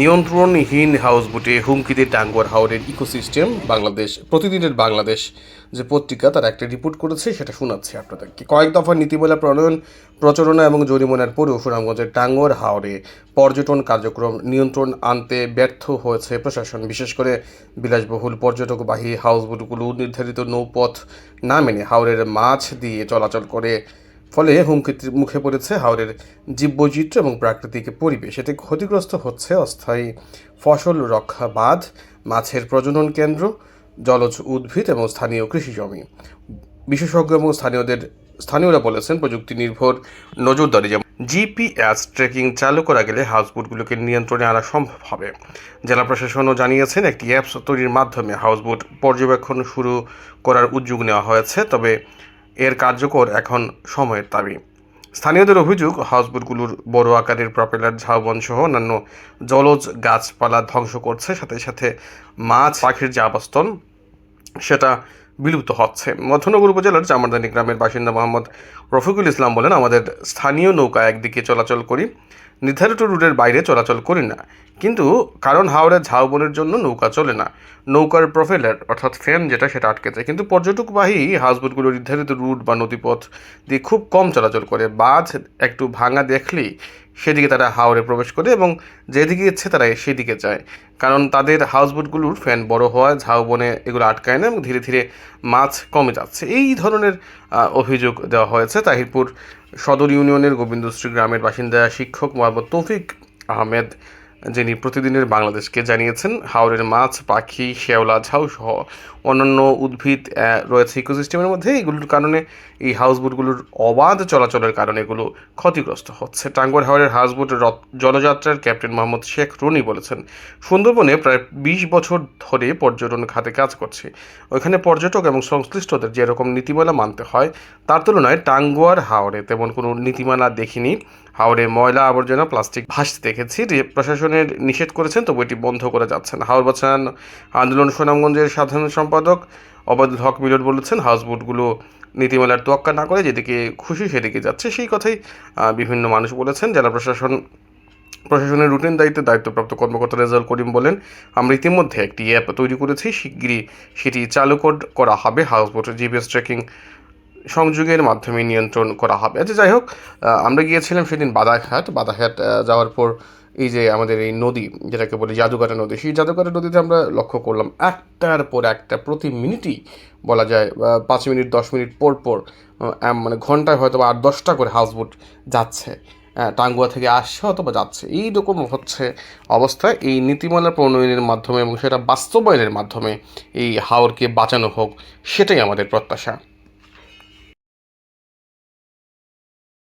নিয়ন্ত্রণহীন হাউসবোটে হুমকিতে টাঙ্গুয়ার হাওরের ইকোসিস্টেম বাংলাদেশ, প্রতিদিনের বাংলাদেশ যে পত্রিকা, তার একটা রিপোর্ট করেছে, সেটা শোনাচ্ছি আপনাদেরকে। কয়েক দফা নীতিমালা প্রণয়ন প্রচারণা এবং জরিমানার পরেও সুনামগঞ্জের টাঙ্গুয়ার হাওরে পর্যটন কার্যক্রম নিয়ন্ত্রণ আনতে ব্যর্থ হয়েছে প্রশাসন। বিশেষ করে বিলাসবহুল পর্যটকবাহী হাউসবোটগুলো নির্ধারিত নৌপথ না মেনে হাওরের মাছ দিয়ে চলাচল করে ফলে হুমকির মুখে পড়েছে হাওরের জীববৈচিত্র্য এবং প্রাকৃতিক পরিবেশ। এতে ক্ষতিগ্রস্ত হচ্ছে অস্থায়ী ফসল রক্ষা বাঁধ, মাছের প্রজনন কেন্দ্র, জলজ উদ্ভিদ এবং স্থানীয় কৃষি জমি। বিশেষজ্ঞ এবং স্থানীয়দের, স্থানীয়রা বলেছেন প্রযুক্তি নির্ভর নজরদারি যেমন জিপিএস ট্রেকিং চালু করা গেলে হাউসবোটগুলোকে নিয়ন্ত্রণে আনা সম্ভব হবে। জেলা প্রশাসনও জানিয়েছেন, একটি অ্যাপস তৈরির মাধ্যমে হাউসবোট পর্যবেক্ষণ শুরু করার উদ্যোগ নেওয়া হয়েছে। তবে এর কার্যকর এখন সময়ের দাবি। স্থানীয়দের অভিযোগ, হাউসবোটগুলোর বড় আকারের প্রপেলার ঝাউবন সহ অন্যান্য জলজ গাছপালা ধ্বংস করছে, সাথে সাথে মাছ, পাখির যে আবাসস্থল, সেটা বিলুপ্ত হচ্ছে। মধ্যনগর উপজেলার চামারদানি গ্রামের বাসিন্দা মোহাম্মদ রফিকুল ইসলাম বলেন, আমাদের স্থানীয় নৌকা একদিকে চলাচল করি, নির্ধারিত রুটের বাইরে চলাচল করি না। কিন্তু কারণ হাওড়ে ঝাউবনের জন্য নৌকা চলে না। নৌকার প্রোফেলার অর্থাৎ ফ্যান যেটা, সেটা আটকে যায়। কিন্তু পর্যটকবাহী হাউসবোটগুলো নির্ধারিত রুট বা নদীপথ দিয়ে খুব কম চলাচল করে। বাঁধ একটু ভাঙা দেখলেই সেদিকে তারা হাওরে প্রবেশ করে এবং যেদিকে ইচ্ছে তারা সেদিকে যায়। কারণ তাদের হাউসবোটগুলোর ফ্যান বড় হওয়ায় ঝাউবনে এগুলো আটকায় না এবং ধীরে ধীরে মাছ কমে যাচ্ছে। এই ধরনের অভিযোগ দেওয়া হয়েছে তাহিরপুর সদর ইউনিয়নের গোবিন্দশ্রী গ্রামের বাসিন্দা শিক্ষক মোহাম্মদ তৌফিক আহমেদ, যিনি প্রতিদিনের বাংলাদেশকে জানিয়েছেন, হাওরের মাছ, পাখি, শেওলা ঝাউ সহ অন্যান্য উদ্ভিদ রয়েছে ইকোসিস্টেমের মধ্যে। এগুলোর কারণে এই হাউসবোটগুলোর অবাধ চলাচলের কারণে এগুলো ক্ষতিগ্রস্ত হচ্ছে। টাঙ্গুয়ার হাওরের হাউসবোট জলযাত্রার ক্যাপ্টেন মোহাম্মদ শেখ রনি বলেছেন, সুন্দরবনে প্রায় বিশ বছর ধরে পর্যটন খাতে কাজ করছে। ওইখানে পর্যটক এবং সংশ্লিষ্টদের যেরকম নীতিমালা মানতে হয়, তার তুলনায় টাঙ্গুয়ার হাওড়ে তেমন কোনো নীতিমালা দেখিনি। হাওড়ে ময়লা আবর্জনা প্লাস্টিক ভাসতে দেখেছি, যে প্রশাসনের নিষেধ করেছেন, তবু এটি বন্ধ করে যাচ্ছেন হাওড় বাঁচান আন্দোলন সুনামগঞ্জের সাধারণ সম্পাদক অবাদুল হক মিলন বলেছেন, হাউসবোটগুলো নীতিমালার তোয়াক্কা না করে যেদিকে খুশি সেদিকে যাচ্ছে। সেই কথাই বিভিন্ন মানুষ বলেছেন। জেলা প্রশাসন, প্রশাসনের রুটিন দায়িত্বে দায়িত্বপ্রাপ্ত কর্মকর্তা রেজাউল করিম বলেন, আমরা ইতিমধ্যে একটি অ্যাপ তৈরি করেছি। শিগগিরই সেটি চালু কর- হবে। হাউসবোটের জিপিএস ট্র্যাকিং সংযোগের মাধ্যমে নিয়ন্ত্রণ করা হবে। আচ্ছা যাই হোক আমরা গিয়েছিলাম সেদিন বাদাঘাট। বাদাঘাট যাওয়ার পর এই যে আমাদের এই নদী, যেটাকে বলি জাদুঘাটা নদী, সেই জাদুঘাটা নদীতে আমরা লক্ষ্য করলাম একটার পর একটা প্রতি মিনিটই বলা যায় পাঁচ মিনিট, দশ মিনিট পর পর মানে ঘন্টায় হয়তো বা আট, দশটা করে হাউসবোট যাচ্ছে টাঙ্গুয়া থেকে আসছে অথবা যাচ্ছে। এই রকম হচ্ছে অবস্থা। এই নীতিমালা প্রণয়নের মাধ্যমে এবং সেটা বাস্তবায়নের মাধ্যমে এই হাওরকে বাঁচানো হোক, সেটাই আমাদের প্রত্যাশা।